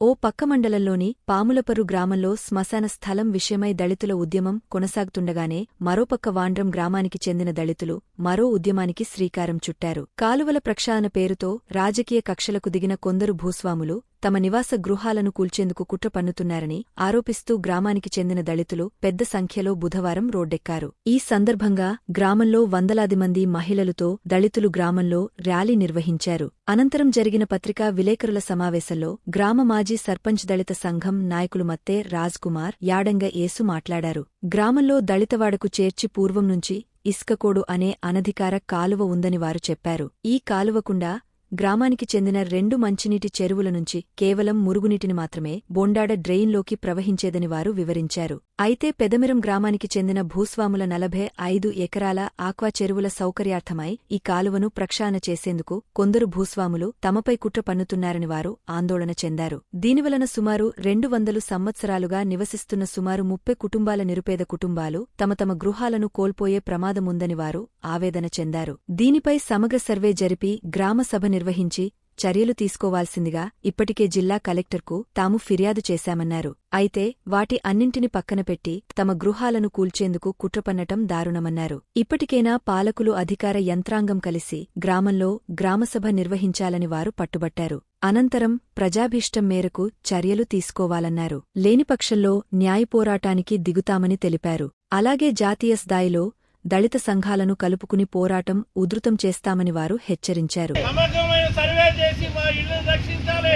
ఓ పక్క మండలంలోని పాములపరు గ్రామంలో శ్మశాన స్థలం విషయమై దళితుల ఉద్యమం కొనసాగుతుండగానే మరోపక్క వాండ్రం గ్రామానికి చెందిన దళితులు మరో ఉద్యమానికి శ్రీకారం చుట్టారు. కాలువల ప్రక్షాళన పేరుతో రాజకీయ కక్షలకు దిగిన కొందరు భూస్వాములు తమ నివాస గృహాలను కూల్చేందుకు కుట్ర పన్నుతున్నారని ఆరోపిస్తూ గ్రామానికి చెందిన దళితులు పెద్ద సంఖ్యలో బుధవారం రోడ్డెక్కారు. ఈ సందర్భంగా గ్రామంలో వందలాది మంది మహిళలతో దళితులు గ్రామంలో ర్యాలీ నిర్వహించారు. అనంతరం జరిగిన పత్రికా విలేకరుల సమావేశంలో గ్రామ మాజీ సర్పంచ్ దళిత సంఘం నాయకులు మత్తే రాజ్ కుమార్ యాడంగ ఏసు మాట్లాడారు. గ్రామంలో దళితవాడకు చేర్చి పూర్వం నుంచి ఇస్కకోడు అనే అనధికార కాలువ ఉందని వారు చెప్పారు. ఈ కాలువకుండా గ్రామానికి చెందిన రెండు మంచినీటి చెరువుల నుంచి కేవలం మురుగునీటిని మాత్రమే బొండాడ డ్రెయిన్లోకి ప్రవహించేదని వారు వివరించారు. అయితే పెదమిరం గ్రామానికి చెందిన భూస్వాముల నలభై ఐదు ఎకరాల ఆక్వా చెరువుల సౌకర్యార్థమై ఈ కాలువను ప్రక్షాళన చేసేందుకు కొందరు భూస్వాములు తమపై కుట్ర పన్నుతున్నారని వారు ఆందోళన చెందారు. దీనివలన సుమారు రెండు వందలు సంవత్సరాలుగా నివసిస్తున్న సుమారు ముప్పై కుటుంబాల నిరుపేద కుటుంబాలు తమ తమ గృహాలను కోల్పోయే ప్రమాదముందని వారు ఆవేదన చెందారు. దీనిపై సమగ్ర సర్వే జరిపి గ్రామసభ నిర్వహించి చర్యలు తీసుకోవాల్సిందిగా ఇప్పటికే జిల్లా కలెక్టర్కు తాము ఫిర్యాదు చేశామన్నారు. అయితే వాటి అన్నింటిని పక్కన పెట్టి తమ గృహాలను కూల్చేందుకు కుట్రపన్నటం దారుణమన్నారు. ఇప్పటికైనా పాలకులు అధికార యంత్రాంగం కలిసి గ్రామంలో గ్రామసభ నిర్వహించాలని వారు పట్టుబట్టారు. అనంతరం ప్రజాభీష్టం మేరకు చర్యలు తీసుకోవాలన్నారు. లేనిపక్షంలో న్యాయపోరాటానికి దిగుతామని తెలిపారు. అలాగే జాతీయ స్థాయిలో దళిత సంఘాలను కలుపుకుని పోరాటం ఉధృతం చేస్తామని వారు హెచ్చరించారు. సమగ్రమైన సర్వే చేసి మా ఇల్లు రక్షించాలి.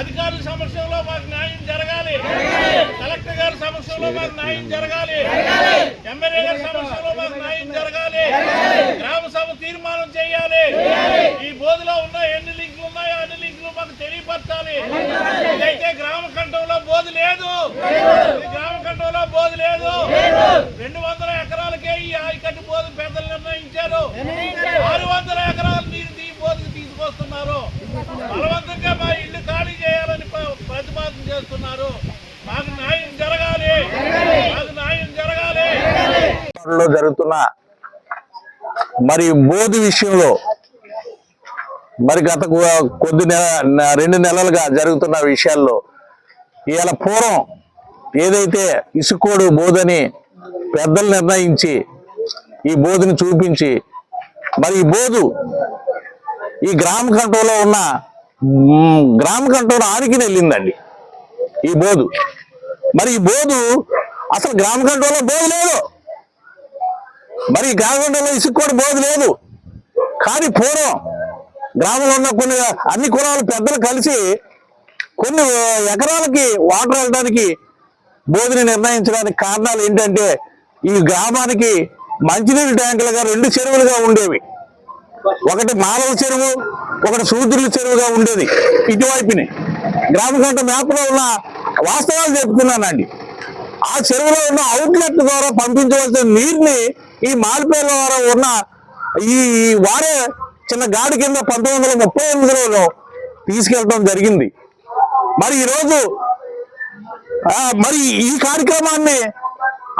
అధికారుల సమక్షంలో మాకు న్యాయం జరగాలి. కలెక్టర్ గారి సమక్షంలో మాకు న్యాయం జరగాలి. ఎమ్మెల్యే గారి సమక్షంలో మాకు న్యాయం జరగాలి. గ్రామ సభ తీర్మానం చేయాలి. ఈ బోధులో ఉన్న ఎన్ని లింకులు ఉన్నాయో అన్ని లింకులు మాకు తెలియపరచాలి. ఇదైతే గ్రామ కంఠంలో బోధు లేదు ఇది గ్రామ కంఠంలో బోధు లేదు రెండు వందల ఎకరాలకే ఈ ఆయకట్టు బోధు పెద్దలు నిర్ణయించారు ఆరు వందల ఎకరాలు నీరు తీ బోధుకు తీసుకొస్తున్నారు బలవంతంగా మా ఇల్లు ఖాళీ చేయాలని ప్ర- ప్రతిపాదన చేస్తున్నారు మాకు న్యాయం జరగాలి మాకు న్యాయం జరగాలి లో జరుగుతున్న మరి బోధి విషయంలో మరి గత కొద్ది నెల రెండు నెలలుగా జరుగుతున్న విషయాల్లో ఇవాళ పూర్వం ఏదైతే ఇసుకోడు బోధని పెద్దలు నిర్ణయించి ఈ బోధుని చూపించి మరి ఈ బోధు ఈ గ్రామ కంట్రోల్లో ఉన్న గ్రామ కంట్రోల్ ఆరికి వెళ్ళిందండి ఈ బోధు మరి ఈ బోధు అసలు గ్రామ కంట్రోల్లో బోధు లేదు. మరి ఈ గ్రామంలో ఇసుక కూడా బోధ లేదు. కానీ పూర్వం గ్రామంలో ఉన్న కొన్ని అన్ని కులాల పెద్దలు కలిసి కొన్ని ఎకరాలకి వాటర్ వెళ్ళడానికి బోధిని నిర్ణయించడానికి కారణాలు ఏంటంటే ఈ గ్రామానికి మంచినీటి ట్యాంకులుగా రెండు చెరువులుగా ఉండేవి. ఒకటి మానవ చెరువు ఒకటి సూద్రుల చెరువుగా ఉండేది ఇటువైపుని. గ్రామకంట మ్యాప్లో ఉన్న వాస్తవాలు చెప్తున్నానండి. ఆ చెరువులో ఉన్న అవుట్లెట్ ద్వారా పంపించవలసిన నీరుని ఈ మాల్పేల వారు ఉన్న ఈ వారే చిన్న గాడి కింద పంతొమ్మిది వందల ముప్పై ఎనిమిదిలో తీసుకెళ్ళడం జరిగింది. మరి ఈరోజు మరి ఈ కార్యక్రమాన్ని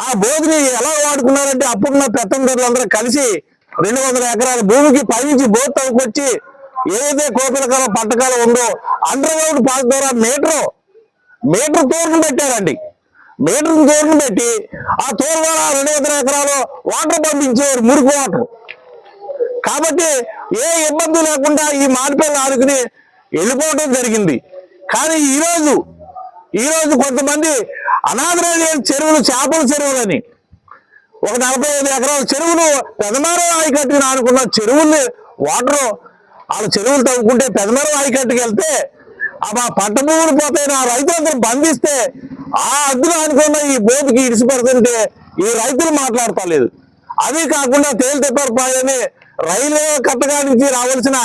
ఆ బోధిని ఎలా వాడుకున్నారంటే అప్పుడున్న పెత్తందరులందరూ కలిసి రెండు వందల ఎకరాల భూమికి పైనుంచి బోట్ తవ్వుకొచ్చి ఏదైతే కోపిలకాల పట్టకాలం ఉందో అండర్ గ్రౌండ్ పాస్ ద్వారా మీటర్ మీటర్ తోడుకు పెట్టారండి. మీటర్ తోరును పెట్టి ఆ తోరు ద్వారా రెండు వందల ఎకరాలు వాటర్ పంపించేవారు మురుగు వాటర్. కాబట్టి ఏ ఇబ్బంది లేకుండా ఈ మార్పులను ఆడుకుని వెళ్ళిపోవడం జరిగింది. కానీ ఈరోజు ఈరోజు కొంతమంది అనాథరాజు చెరువులు చేపల చెరువులని ఒక నలభై ఐదు ఎకరాల చెరువులు పెదమరం ఆయకట్టుని ఆడుకున్న చెరువులు వాటర్ వాళ్ళ చెరువులు తవ్వుకుంటే పెదమరం ఆయకట్టుకి వెళ్తే ఆ పంట భూములు పోతాయి ఆ రైతులందరూ బంధిస్తే ఆ అద్దులు అనుకున్న ఈ బోటుకి ఇడిచిపెడుతుంటే ఈ రైతులు మాట్లాడతలేదు. అదే కాకుండా తేలితెప్పని రైల్వే కట్టగా నుంచి రావాల్సిన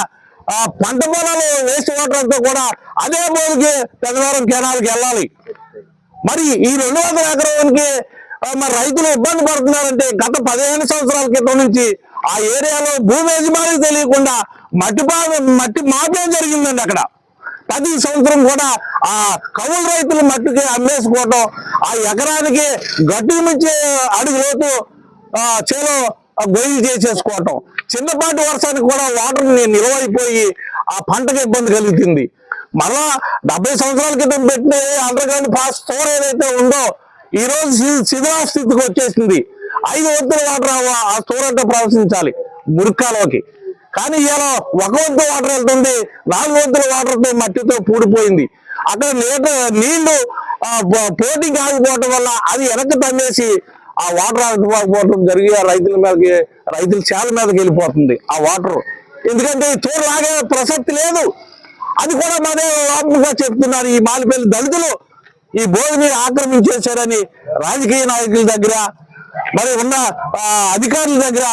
పంట పొలాలు వేస్ట్ వాటర్ అంతా కూడా అదే బోటుకి పెద్దవారం కెనాల్కి వెళ్ళాలి. మరి ఈ రెండు వందల ఎకరానికి మరి రైతులు ఇబ్బంది పడుతున్నారంటే గత పదిహేను సంవత్సరాల క్రితం నుంచి ఆ ఏరియాలో భూమి యజమానికి తెలియకుండా మట్టి పా మట్టి మాపే జరిగిందండి అక్కడ. ప్రతి సంవత్సరం కూడా ఆ కౌలు రైతులు మట్టుకి అమ్మేసుకోవటం ఆ ఎకరానికి గట్టు మించి అడుగు లోతు చేలో గొయ్యి చేసేసుకోవటం. చిన్నపాటి వర్షానికి కూడా వాటర్ నిలవైపోయి ఆ పంటకు ఇబ్బంది కలుగుతుంది. మళ్ళా డెబ్బై సంవత్సరాల క్రితం పెట్టిన అండర్గ్రౌండ్ పాస్ స్టోర్ ఏదైతే ఉందో ఈ రోజు శిథిలా స్థితికి వచ్చేసింది. ఐదు వంతుల వాటర్ ఆ- ఆ స్టోర్ అంటే ప్రవేశించాలి మురుక్కాలోకి. కానీ ఇలా ఒక వంతు వాటర్ వెళ్తుంది. నాలుగు వంతుల వాటర్తో మట్టితో పూడిపోయింది. అక్కడ నీట నీళ్ళు పో- పోటీకి ఆగిపోవటం వల్ల అది వెనక్కి తమ్మేసి ఆ వాటర్ ఆగిపోవటం జరిగి ఆ రైతుల మీదకి రైతుల చేల మీదకి వెళ్ళిపోతుంది ఆ వాటర్ ఎందుకంటే ఈ తోడు లాగే ప్రసక్తి లేదు. అది కూడా మాదే లోపంగా చెప్తున్నారు ఈ మాలిపల్లి దళితులు. ఈ భోజనం ఆక్రమించేశారని రాజకీయ నాయకుల దగ్గర మరి ఉన్న అధికారుల దగ్గర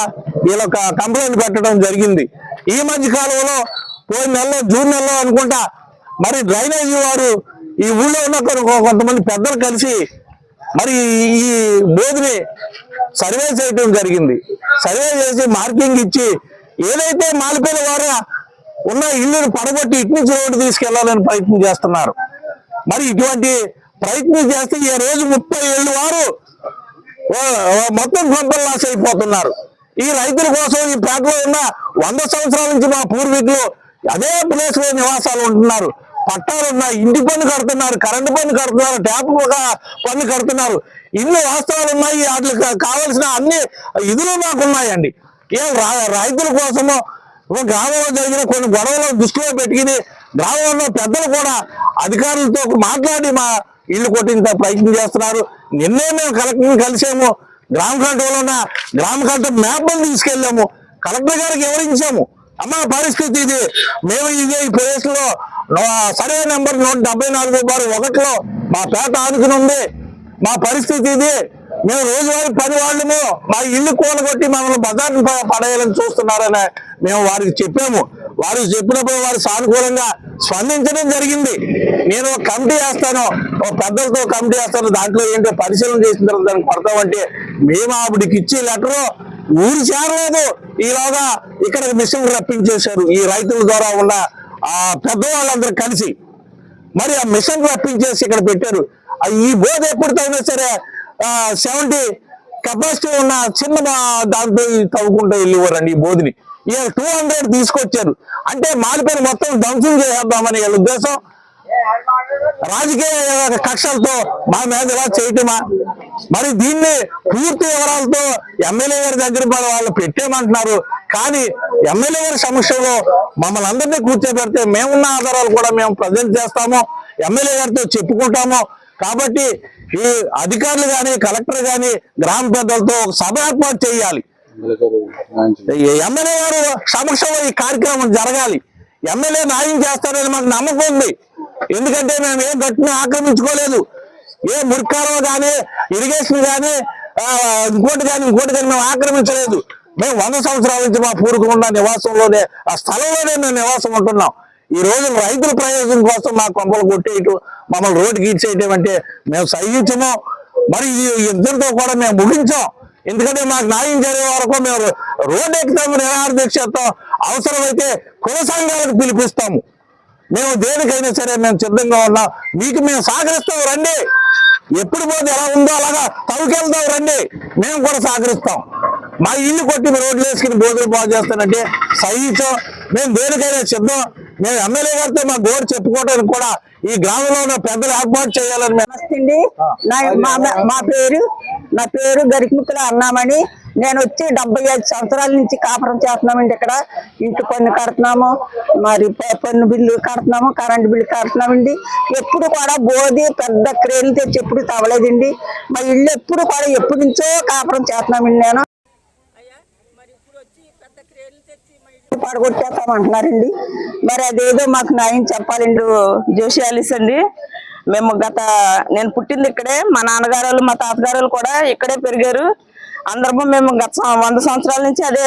వీళ్ళొక కంప్లైంట్ పెట్టడం జరిగింది. ఈ మధ్య కాలంలో పోయిన నెలలో జూన్ నెలలో అనుకుంటా మరి డ్రైనేజీ వారు ఈ ఊళ్ళో ఉన్న కొంతమంది పెద్దలు కలిసి మరి ఈ బోధిని సర్వే చేయటం జరిగింది. సర్వే చేసి మార్కింగ్ ఇచ్చి ఏదైతే మాలిపోయిన వారు ఉన్న ఇల్లును పడగొట్టి ఇటు నుంచి రోడ్డు తీసుకెళ్ళాలని ప్రయత్నం చేస్తున్నారు. మరి ఇటువంటి ప్రయత్నం చేస్తే ఈ రోజు ముప్పై ఏళ్ళు వారు మొత్తం కొంపలు లాస్ అయిపోతున్నారు. ఈ రైతుల కోసం ఈ పేటలో ఉన్న వంద సంవత్సరాల నుంచి మా పూర్వీకులు అదే ప్లేస్లో నివాసాలు ఉంటున్నారు. పట్టాలు ఉన్నాయి. ఇంటి పన్ను కడుతున్నారు. కరెంటు పన్ను కడుతున్నారు. ట్యాప్ పన్ను కడుతున్నారు. ఇన్ని వాస్తవాలు ఉన్నాయి. వాటికి కావలసిన అన్ని ఇదులు మాకు ఉన్నాయండి. ఏ రా- రైతుల కోసము గ్రామంలో జరిగిన కొన్ని గొడవలు దృష్టిలో పెట్టుకుని గ్రామంలో పెద్దలు కూడా అధికారులతో మాట్లాడి మా ఇల్లు కొట్టించే ప్రయత్నం చేస్తున్నారు. నిన్నే మేము కలెక్టర్ని కలిసాము. గ్రామ కంట్రోల్ ఉన్న గ్రామ కంట్రోల్ మ్యాప్లను తీసుకెళ్ళాము. కలెక్టర్ గారికి వివరించాము. అమ్మ పరిస్థితి ఇది. మేము ఇదే ఈ ప్రదేశంలో లో సర్వే నెంబర్ నూట డెబ్బై నాలుగు బారు ఒకటిలో మా పేట ఆనుకుని ఉంది. మా పరిస్థితి ఇది. మేము రోజువారీ పని వాళ్ళము. మా ఇల్లు కూలగొట్టి మనల్ని బజార్ని పడేయాలని చూస్తున్నారని మేము వారికి చెప్పాము. వారికి చెప్పినప్పుడు వారు సానుకూలంగా స్పందించడం జరిగింది. నేను ఒక కమిటీ వేస్తాను. ఒక పెద్దలతో కమిటీ వేస్తాను. దాంట్లో ఏంటో పరిశీలన చేసిన తర్వాత దాన్ని కొడతామంటే మేము ఆవిడకి ఇచ్చే లెటరు ఊరు చేరలేదు. ఈలోగా ఇక్కడ మిషన్ రప్పించేశారు. ఈ రైతుల ద్వారా ఉన్న ఆ పెద్దవాళ్ళందరూ కలిసి. మరి ఆ మిషన్ రప్పించేసి ఇక్కడ పెట్టారు. ఆ ఈ బోధ ఎప్పుడు తగినా సరే సెవెంటీ కెపాసిటీ ఉన్న చిన్న దాంతో తవ్వుకుంటూ వెళ్ళేవారండి ఈ బోధిని. ఇక టూ హండ్రెడ్ తీసుకొచ్చారు. అంటే మాలిపోయిన మొత్తం ధ్వంసం చేసేద్దామని వీళ్ళ ఉద్దేశం. రాజకీయ కక్షలతో మా మీద ఇలా చేయటమా? మరి దీన్ని పూర్తి వివరాలతో ఎమ్మెల్యే గారి దగ్గర వాళ్ళు పెట్టేమంటున్నారు కానీ ఎమ్మెల్యే గారి సమక్షంలో మమ్మల్ని అందరినీ కూర్చోబెడితే మేమున్న ఆధారాలు కూడా మేము ప్రజెంట్ చేస్తాము. ఎమ్మెల్యే గారితో చెప్పుకుంటాము. కాబట్టి ఈ అధికారులు కానీ కలెక్టర్ కానీ గ్రామ పెద్దలతో ఒక సభ ఏర్పాటు చేయాలి ఎమ్మెల్యే గారు సమక్షంలో ఈ కార్యక్రమం జరగాలి. ఎమ్మెల్యే న్యాయం చేస్తారని మాకు నమ్మకం ఉంది. ఎందుకంటే మేము ఏ గట్టుని ఆక్రమించుకోలేదు. ఏ మురికాలం కానీ ఇరిగేషన్ కానీ ఇంకోటి కానీ ఇంకోటి కానీ మేము ఆక్రమించలేదు. మేము వంద సంవత్సరాల నుంచి మా పూర్వకుండా నివాసంలోనే ఆ స్థలంలోనే మేము నివాసం ఉంటున్నాం. ఈ రోజు రైతుల ప్రయోజనం కోసం మా కొంపలు కొట్టేయటం మమ్మల్ని రోడ్డుకి ఇచ్చేయటం అంటే మేము సహించము. మరి ఈ ఇద్దరితో కూడా మేము ముగించాం. ఎందుకంటే మాకు న్యాయం జరిగే వరకు మేము రోడ్డు ఎక్కుతాము నిరాహార దీక్ష చేస్తాం అవసరమైతే కుల సంఘాలకు పిలిపిస్తాము. మేము దేనికైనా సరే మేము సిద్ధంగా ఉన్నాం. మీకు మేము సహకరిస్తాం రండి. ఎప్పుడు పోతే ఎలా ఉందో అలాగా తవ్వుకెళ్తాం రండి. మేము కూడా సహకరిస్తాం. మా ఇల్లు కొట్టి రోడ్లు వేసుకుని బోధులు బాగు చేస్తానంటే సహించాం. మేము దేనికైనా సిద్ధం. మేము ఎమ్మెల్యే గారితో మా గోడు చెప్పుకోవడానికి కూడా ఈ గ్రామంలో ఉన్న పెద్దలు ఏర్పాటు చేయాలని మేము నమస్తే మా పేరు నా పేరు గరికముక్కల అన్నామని. నేను వచ్చి డెబ్బై ఐదు సంవత్సరాల నుంచి కాపురం చేస్తున్నామండి ఇక్కడ. ఇంటి పన్ను కడుతున్నాము మరి పన్ను బిల్లు కడుతున్నాము కరెంట్ బిల్లు కడుతున్నామండి. ఎప్పుడు కూడా బోధి పెద్ద క్రేన్లు తెచ్చి ఎప్పుడు తవ్వలేదండి. మా ఇల్లు ఎప్పుడు కూడా ఎప్పటి నుంచో కాపురం చేస్తున్నామండి నేను. పడగొట్టేస్తామంటున్నారండి. మరి అదేదో మాకు న్యాయం చెప్పాలండి జోషి ఆలిస్ అండి. మేము గత నేను పుట్టింది ఇక్కడే మా నాన్నగారు వాళ్ళు, మా తాతగారు వాళ్ళు కూడా ఇక్కడే పెరిగారు. అందరము మేము గత వంద సంవత్సరాల నుంచి అదే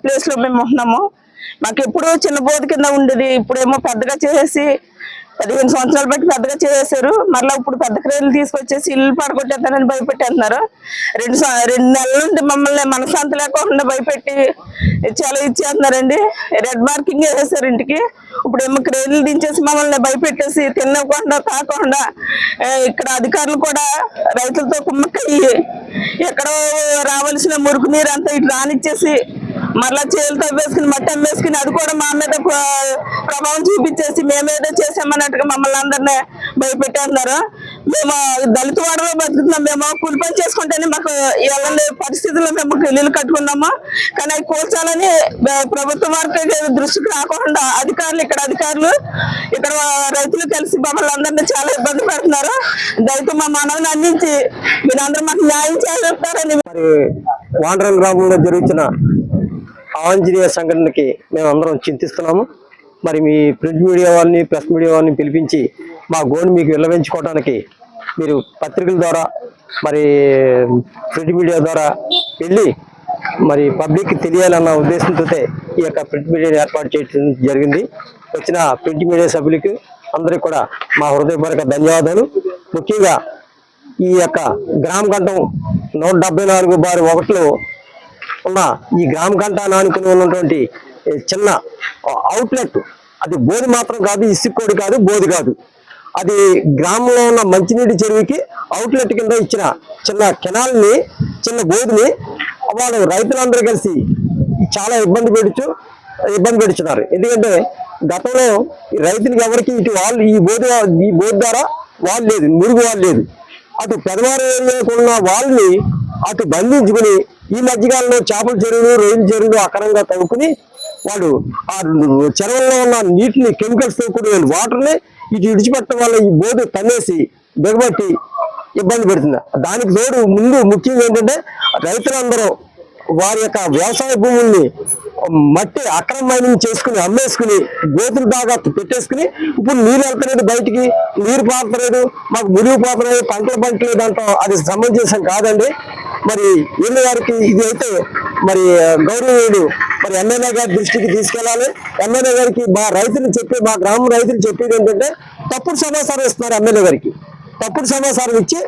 ప్లేస్లో మేము ఉంటున్నాము. మాకు ఎప్పుడు చిన్న బోధ కింద ఉండేది ఇప్పుడేమో పెద్దగా చేసేసి పదిహేను సంవత్సరాలు బట్టి పెద్దగా చేసేసారు మరలా ఇప్పుడు పెద్ద క్రేన్లు తీసుకొచ్చేసి ఇల్లు పడగొట్టేస్తానని భయపెట్టేస్తున్నారు. రెండు రెండు నెలల నుండి మమ్మల్ని మనశాంతి లేకుండా భయపెట్టి చాలా ఇచ్చేస్తున్నారండి రెడ్ మార్కింగ్ వేసేసారు ఇంటికి. ఇప్పుడు ఏమో క్రేన్లు దించేసి మమ్మల్ని భయపెట్టేసి తినకుండా తాకుండా ఇక్కడ అధికారులు కూడా రైతులతో కుమ్మక్కయ్యి ఎక్కడో రావాల్సిన మురుకు నీరు అంతా ఇటు రానిచ్చేసి మరలా చేతితో వేసుకుని మట్టి అమ్మేసుకుని అది కూడా మా మీద ప్రభావం చూపించేసి మేమేదో చేసామన్నట్టుగా మమ్మల్ని అందరినీ భయపెట్టేస్తున్నారు. మేము దళిత వాడలో బతుకుతున్నాం. మేము కూలి పని చేసుకుంటేనే మాకు ఇలాంటి పరిస్థితుల్లో మేము ఇల్లు కట్టుకున్నాము. కానీ అవి కూల్చాలని ప్రభుత్వ వారికి దృష్టికి రాకుండా అధికారులు ఇక్కడ అధికారులు ఇక్కడ రైతులు కలిసి మమ్మల్ని అందరినీ చాలా ఇబ్బంది పెడుతున్నారు. దళిత మా మనల్ని అందించి మీరందరూ మాకు న్యాయం చేస్తారని మరి వాండ్రం గ్రామంలో జరుగుతున్న ఆంజనేయ సంఘటనకి మేము అందరం చింతిస్తున్నాము. మరి మీ ప్రింట్ మీడియా వాళ్ళని ప్రెస్ మీడియా వాళ్ళని పిలిపించి మా గోని మీకు విల్లవించుకోవడానికి మీరు పత్రికల ద్వారా మరి ప్రింట్ మీడియా ద్వారా వెళ్ళి మరి పబ్లిక్ తెలియాలన్న ఉద్దేశంతో ఈ యొక్క ప్రింట్ మీడియాని ఏర్పాటు చేయడం జరిగింది. వచ్చిన ప్రింట్ మీడియా సభ్యులకు అందరికీ కూడా మా హృదయపూర్వక ధన్యవాదాలు. ముఖ్యంగా ఈ యొక్క గ్రామ గంటం నూట డెబ్బై నాలుగు బారి ఒకటిలో ఉన్న ఈ గ్రామ గంట ఆనుకుని ఉన్నటువంటి చిన్న అవుట్లెట్ అది బోధి మాత్రం కాదు ఇసుక్కోడి కాదు బోధి కాదు. అది గ్రామంలో ఉన్న మంచినీటి చెరువుకి అవుట్లెట్ కింద ఇచ్చిన చిన్న కెనాల్ని చిన్న బోధిని వాళ్ళు రైతులందరూ కలిసి చాలా ఇబ్బంది పెడుచు ఇబ్బంది పెడుతున్నారు ఎందుకంటే గతంలో ఈ రైతులకి ఎవరికి ఇటు వాళ్ళు ఈ బోధి ఈ బోధి ద్వారా వాళ్ళు లేదు మురుగు వాళ్ళు లేదు. అటు పెదవారు ఉన్న వాళ్ళని అటు బంధించుకుని ఈ మధ్యకాలంలో చేపల చెరువులు రొయ్యల చెరువులు అక్రమంగా తవ్వుకుని వాడు ఆ చెరువుల్లో ఉన్న నీటిని కెమికల్స్తో కూడిన వాటర్ని ఇటు విడిచిపెట్టడం వల్ల ఈ బోర్డు తన్నేసి దిగబట్టి ఇబ్బంది పెడుతుంది. దానికి తోడు ముందు ముఖ్యంగా ఏంటంటే రైతులందరూ వారి యొక్క వ్యవసాయ భూముల్ని మట్టి అక్రమ మైనింగ్ చేసుకుని అమ్మేసుకుని గోతులు బాగా పెట్టేసుకుని ఇప్పుడు నీరు వెళ్తలేదు బయటికి నీరు పారతలేదు మాకు మురుగు పంటలు పంటలేదు అంటాం. అది సమంజసం కాదండి. మరి వీళ్ళ గారికి ఇది అయితే మరి గౌరవీయుడు మరి ఎమ్మెల్యే గారి దృష్టికి తీసుకెళ్ళాలి. ఎమ్మెల్యే గారికి మా రైతులు చెప్పి మా గ్రామం రైతులు చెప్పేది ఏంటంటే తప్పుడు సమాచారం ఇస్తున్నారు ఎమ్మెల్యే గారికి. తప్పుడు సమాచారం ఇచ్చి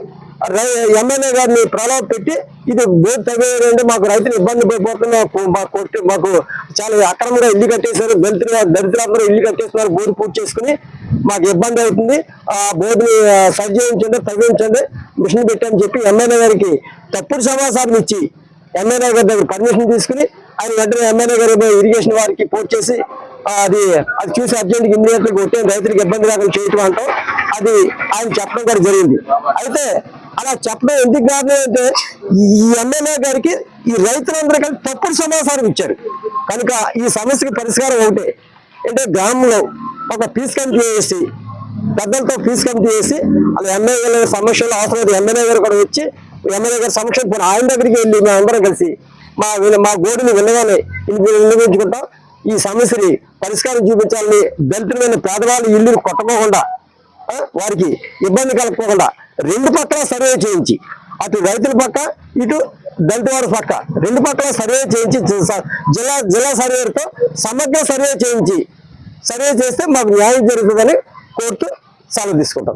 ఎమ్మెల్యే గారిని ప్రలోభ పెట్టి ఇది బోర్డు తగ్గేయండి మాకు రైతులు ఇబ్బంది పడిపోతున్నాయి మా కొట్టి మాకు చాలా అక్రమంగా ఇల్లు కట్టేశారు దళితులు దళితులందరూ ఇల్లు కట్టేస్తున్నారు బోర్డు పూర్తి చేసుకుని మాకు ఇబ్బంది అవుతుంది. ఆ బోర్డుని సరి చేయించండి తగ్గించండి మిషన్ పెట్టని చెప్పి ఎమ్మెల్యే గారికి తప్పుడు సమాచారం ఇచ్చి ఎమ్మెల్యే గారి దగ్గర పర్మిషన్ తీసుకుని ఆయన వెంటనే ఎమ్మెల్యే గారు ఇరిగేషన్ వారికి పోర్ట్ చేసి అది అది చూసి అర్జెంట్కి ఇమ్మీడియట్ కొట్టే రైతులకు ఇబ్బంది రాకుండా చేయటం అంటాం అది ఆయన చెప్పడం కూడా జరిగింది. అయితే అలా చెప్పడం ఎందుకు కారణం అంటే ఈ ఎమ్మెల్యే గారికి ఈ రైతులందరూ కలిసి తప్పుడు సమాచారం ఇచ్చారు. కనుక ఈ సమస్యకి పరిష్కారం ఒకటే. అంటే గ్రామంలో ఒక పీస్ కమిటీ వేసి పెద్దలతో ఫీజు కమిటీ చేసి అలా ఎమ్మెల్యే గారి సమక్షంలో అవసరమైతే ఎమ్మెల్యే గారు కూడా వచ్చి ఎమ్మెల్యే గారి సమక్షం పోయి ఆయన దగ్గరికి వెళ్ళి మేము అందరం కలిసి మా వీళ్ళ- మా గోడుని వెళ్ళగానే వినియోగించుకుంటాం. ఈ సమస్యని పరిష్కారం చూపించాలని దళితులైన పేదవాళ్ళు ఇల్లు కొట్టకోకుండా వారికి ఇబ్బంది కలగకుండా రెండు పక్కల సర్వే చేయించి. అటు రైతుల పక్క ఇటు దళిత వారి పక్క. రెండు పక్కల సర్వే చేయించి జిల్లా జిల్లా సర్వేతో సమగ్ర సర్వే చేయించి సర్వే చేస్తే మాకు న్యాయం జరుగుతుందని కోరుతూ సెలవు తీసుకుంటాం.